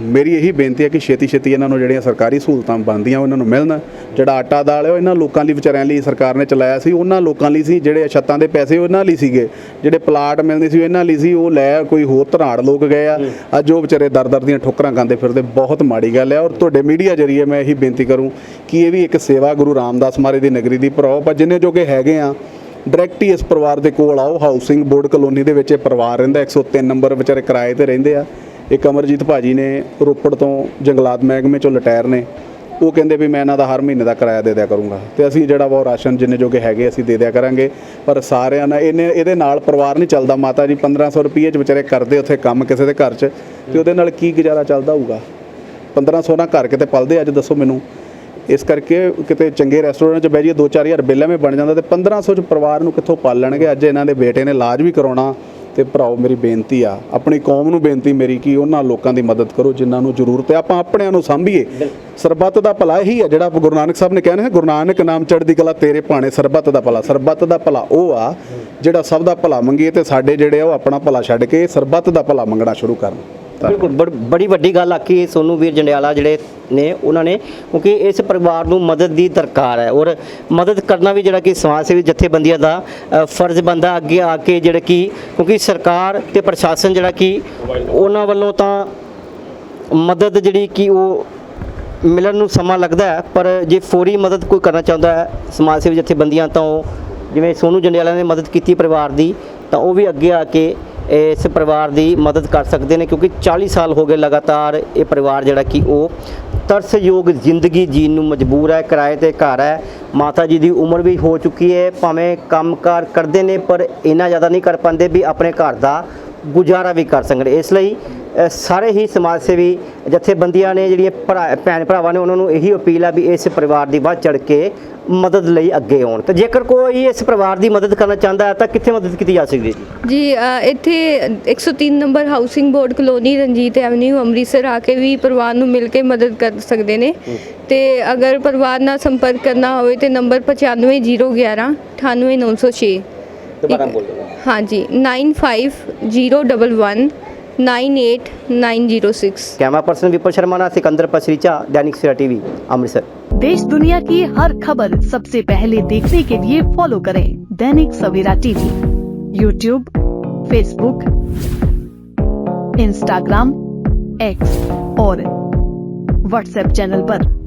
ਮੇਰੀ ਇਹੀ ਬੇਨਤੀ ਹੈ ਕਿ ਛੇਤੀ ਛੇਤੀ ਇਹਨਾਂ ਨੂੰ ਜਿਹੜੀਆਂ ਸਰਕਾਰੀ ਸਹੂਲਤਾਂ ਬਣਦੀਆਂ ਉਹ ਇਹਨਾਂ ਨੂੰ ਮਿਲਣ। ਜਿਹੜਾ ਆਟਾ ਦਾਲ ਹੈ ਉਹ ਇਹਨਾਂ ਲੋਕਾਂ ਲਈ ਵਿਚਾਰਿਆਂ ਲਈ ਸਰਕਾਰ ਨੇ ਚਲਾਇਆ ਸੀ। ਉਹਨਾਂ ਲੋਕਾਂ ਲਈ ਸੀ ਜਿਹੜੇ ਛੱਤਾਂ ਦੇ ਪੈਸੇ ਉਹ ਇਹਨਾਂ ਲਈ ਸੀਗੇ। ਜਿਹੜੇ ਪਲਾਟ ਮਿਲਦੇ ਸੀ ਇਹਨਾਂ ਲਈ ਸੀ। ਉਹ ਲੈ ਕੋਈ ਹੋਰ ਧਨਾੜ ਲੋਕ ਗਏ ਆ। ਅੱਜ ਉਹ ਵਿਚਾਰੇ ਦਰ ਦਰ ਦੀਆਂ ਠੋਕਰਾਂ ਖਾਂਦੇ ਫਿਰਦੇ। ਬਹੁਤ ਮਾੜੀ ਗੱਲ ਹੈ। ਔਰ ਤੁਹਾਡੇ ਮੀਡੀਆ ਜਰੀਏ ਮੈਂ ਇਹੀ ਬੇਨਤੀ ਕਰੂੰ ਕਿ ਇਹ ਵੀ ਇੱਕ ਸੇਵਾ ਗੁਰੂ ਰਾਮਦਾਸ ਮਹਾਰਾਜ ਦੀ ਨਗਰੀ ਦੀ ਭਰਾਓ। ਪਰ ਜਿੰਨੇ ਜੋਗੇ ਹੈਗੇ ਆ ਡਾਇਰੈਕਟ ਹੀ ਇਸ ਪਰਿਵਾਰ ਦੇ ਕੋਲ ਆਓ। ਹਾਊਸਿੰਗ ਬੋਰਡ ਕਲੋਨੀ ਦੇ ਵਿੱਚ ਇਹ ਪਰਿਵਾਰ ਰਹਿੰਦਾ। 103 ਨੰਬਰ ਵਿਚਾਰੇ ਕਿਰਾਏ ਤੇ ਰਹਿੰਦੇ ਆ। ਇੱਕ ਅਮਰਜੀਤ ਭਾਜੀ ਨੇ ਰੋਪੜ ਤੋਂ ਜੰਗਲਾਤ ਮਹਿਕਮੇ ਚੋਂ ਲਟਾਇਰ ਨੇ, ਉਹ ਕਹਿੰਦੇ ਵੀ ਮੈਂ ਇਹਨਾਂ ਦਾ ਹਰ ਮਹੀਨੇ ਦਾ ਕਿਰਾਇਆ ਦੇ ਦਿਆ ਕਰੂੰਗਾ। ਤੇ ਅਸੀਂ ਜਿਹੜਾ ਵਾ ਉਹ ਰਾਸ਼ਨ ਜਿੰਨੇ ਜੋਗੇ ਹੈਗੇ ਅਸੀਂ ਦੇ ਦਿਆ ਕਰਾਂਗੇ, ਪਰ ਸਾਰਿਆਂ ਨਾਲ ਇਹਨੇ, ਇਹਦੇ ਨਾਲ ਪਰਿਵਾਰ ਨਹੀਂ ਚੱਲਦਾ, ਮਾਤਾ ਜੀ 1500 ਰੁਪਏ ਚ ਵਿਚਾਰੇ ਕਰਦੇ ਉੱਥੇ ਕੰਮ ਕਿਸੇ ਦੇ ਘਰ 'ਚ, ਤੇ ਉਹਦੇ ਨਾਲ ਕੀ ਗੁਜ਼ਾਰਾ ਚੱਲਦਾ ਹੋਊਗਾ? 1500 ਨਾਲ ਘਰ ਕਿਤੇ ਪਲਦੇ, ਅੱਜ ਦੱਸੋ ਮੈਨੂੰ। ਇਸ ਕਰਕੇ ਕਿਤੇ ਚੰਗੇ ਰੈਸਟੋਰੈਂਟ 'ਚ ਬਹਿ ਜਾਈਏ 2-4000 ਬਿੱਲ ਐਵੇਂ ਬਣ ਜਾਂਦਾ, ਤੇ 1500 ਚ ਪਰਿਵਾਰ ਨੂੰ ਕਿੱਥੋਂ ਪਾਲਣਗੇ ਅੱਜ ਇਹਨਾਂ ਦੇ ਬੇਟੇ ਨੇ ਇਲਾਜ ਵੀ ਕਰਾਉਣਾ ਤੇ ਭਰਾਓ ਮੇਰੀ ਬੇਨਤੀ ਆ, ਆਪਣੀ ਕੌਮ ਨੂੰ ਬੇਨਤੀ ਮੇਰੀ ਕਿ ਉਹਨਾਂ ਲੋਕਾਂ ਦੀ ਮਦਦ ਕਰੋ ਜਿਨ੍ਹਾਂ ਨੂੰ ਜ਼ਰੂਰਤ ਹੈ। ਆਪਾਂ ਆਪਣਿਆਂ ਨੂੰ ਸੰਭੀਏ। ਸਰਬੱਤ ਦਾ ਭਲਾ ਇਹੀ ਹੈ ਜਿਹੜਾ ਗੁਰੂ ਨਾਨਕ ਸਾਹਿਬ ਨੇ ਕਿਹਾ ਨੇ, ਗੁਰੂ ਨਾਨਕ ਨਾਮ ਚੜ੍ਹਦੀ ਕਲਾ ਤੇਰੇ ਭਾਣੇ, ਸਰਬੱਤ ਦਾ ਭਲਾ, ਸਰਬੱਤ ਦਾ ਭਲਾ ਉਹ ਆ ਜਿਹੜਾ ਸਭ ਦਾ ਭਲਾ ਮੰਗੀਏ ਤੇ ਸਾਡੇ ਜਿਹੜੇ ਆ ਉਹ ਆਪਣਾ ਭਲਾ ਛੱਡ ਕੇ ਸਰਬੱਤ ਦਾ ਭਲਾ ਮੰਗਣਾ ਸ਼ੁਰੂ ਕਰਨ। ਬਿਲਕੁਲ, ਬੜ- ਬੜੀ ਵੱਡੀ ਗੱਲ ਆਖੀ ਸੋਨੂ ਵੀਰ ਜੰਡਿਆਲਾ ਜਿਹੜੇ ਨੇ, ਉਹਨਾਂ ਨੇ, ਕਿਉਂਕਿ ਇਸ ਪਰਿਵਾਰ ਨੂੰ ਮਦਦ ਦੀ ਦਰਕਾਰ ਹੈ ਔਰ ਮਦਦ ਕਰਨਾ ਵੀ ਜਿਹੜਾ ਕਿ ਸਮਾਜ ਸੇਵੀ ਜਥੇਬੰਦੀਆਂ ਦਾ ਫਰਜ਼ ਬੰਦਾ ਅੱਗੇ ਆ ਕੇ ਜਿਹੜਾ ਕਿ, ਕਿਉਂਕਿ ਸਰਕਾਰ ਤੇ ਪ੍ਰਸ਼ਾਸਨ ਜਿਹੜਾ ਕਿ ਉਹਨਾਂ ਵੱਲੋਂ ਤਾਂ ਮਦਦ ਜਿਹੜੀ ਕਿ ਉਹ ਮਿਲਣ ਨੂੰ ਸਮਾਂ ਲੱਗਦਾ ਹੈ, ਪਰ ਜੇ ਫੌਰੀ ਮਦਦ ਕੋਈ ਕਰਨਾ ਚਾਹੁੰਦਾ ਹੈ ਸਮਾਜ ਸੇਵੀ ਜਥੇਬੰਦੀਆਂ ਤੋਂ ਜਿਵੇਂ ਸੋਨੂ ਜੰਡਿਆਲਾ ਨੇ ਮਦਦ ਕੀਤੀ ਪਰਿਵਾਰ ਦੀ, ਤਾਂ ਉਹ ਵੀ ਅੱਗੇ ਆ ਕੇ ਇਸ ਪਰਿਵਾਰ ਦੀ ਮਦਦ ਕਰ ਸਕਦੇ ਨੇ ਕਿਉਂਕਿ 40 ਸਾਲ ਹੋ ਗਏ ਲਗਾਤਾਰ ਇਹ ਪਰਿਵਾਰ ਜਿਹੜਾ ਕਿ ਉਹ ਤਰਸਯੋਗ ਜ਼ਿੰਦਗੀ ਜੀਣ ਨੂੰ ਮਜਬੂਰ ਹੈ, ਕਿਰਾਏ ਤੇ ਘਰ ਹੈ। ਮਾਤਾ ਜੀ ਦੀ ਉਮਰ ਵੀ ਹੋ ਚੁੱਕੀ ਹੈ, ਭਾਵੇਂ ਕੰਮਕਾਰ ਕਰਦੇ ਨੇ, ਪਰ ਇੰਨਾ ਜ਼ਿਆਦਾ ਨਹੀਂ ਕਰ ਪਾਉਂਦੇ ਵੀ ਆਪਣੇ ਘਰ ਦਾ ਗੁਜ਼ਾਰਾ ਵੀ ਕਰ ਸਕਣ। ਇਸ ਲਈ ਸਾਰੇ ਹੀ ਸਮਾਜ ਸੇਵੀ ਜਥੇਬੰਦੀਆਂ ਨੇ ਜਿਹੜੀਆਂ ਭਰਾ ਭੈਣ ਭਰਾਵਾਂ ਨੇ ਉਹਨਾਂ ਨੂੰ ਇਹੀ ਅਪੀਲ ਹੈ ਵੀ ਇਸ ਪਰਿਵਾਰ ਦੀ ਵੱਧ ਚੜ ਕੇ ਮਦਦ ਲਈ ਅੱਗੇ ਆਉਣ। ਤੇ ਜੇਕਰ ਕੋਈ ਇਸ ਪਰਿਵਾਰ ਦੀ ਮਦਦ ਕਰਨਾ ਚਾਹੁੰਦਾ ਹੈ ਤਾਂ ਕਿੱਥੇ ਮਦਦ ਕੀਤੀ ਜਾ ਸਕਦੀ ਹੈ ਜੀ? ਇੱਥੇ 103 number housing board colony Ranjit avenue Amritsar ਆ ਕੇ ਵੀ ਪਰਿਵਾਰ ਨੂੰ ਮਿਲ ਕੇ ਮਦਦ ਕਰ ਸਕਦੇ ਨੇ। ਤੇ ਅਗਰ ਪਰਿਵਾਰ ਨਾਲ ਸੰਪਰਕ ਕਰਨਾ ਹੋਵੇ ਤੇ ਨੰਬਰ 95011 98906 ਦੁਬਾਰਾ ਬੋਲ। ਦਿਓ ਹਾਂਜੀ nine eight nine zero six camera person Vipul Sharma ना सिकंदर पसरीचा दैनिक सिरा टीवी अमृतसर देश दुनिया की हर खबर सबसे पहले देखने के लिए फॉलो करें Dainik Savera TV YouTube Facebook Instagram X और व्हाट्सएप चैनल पर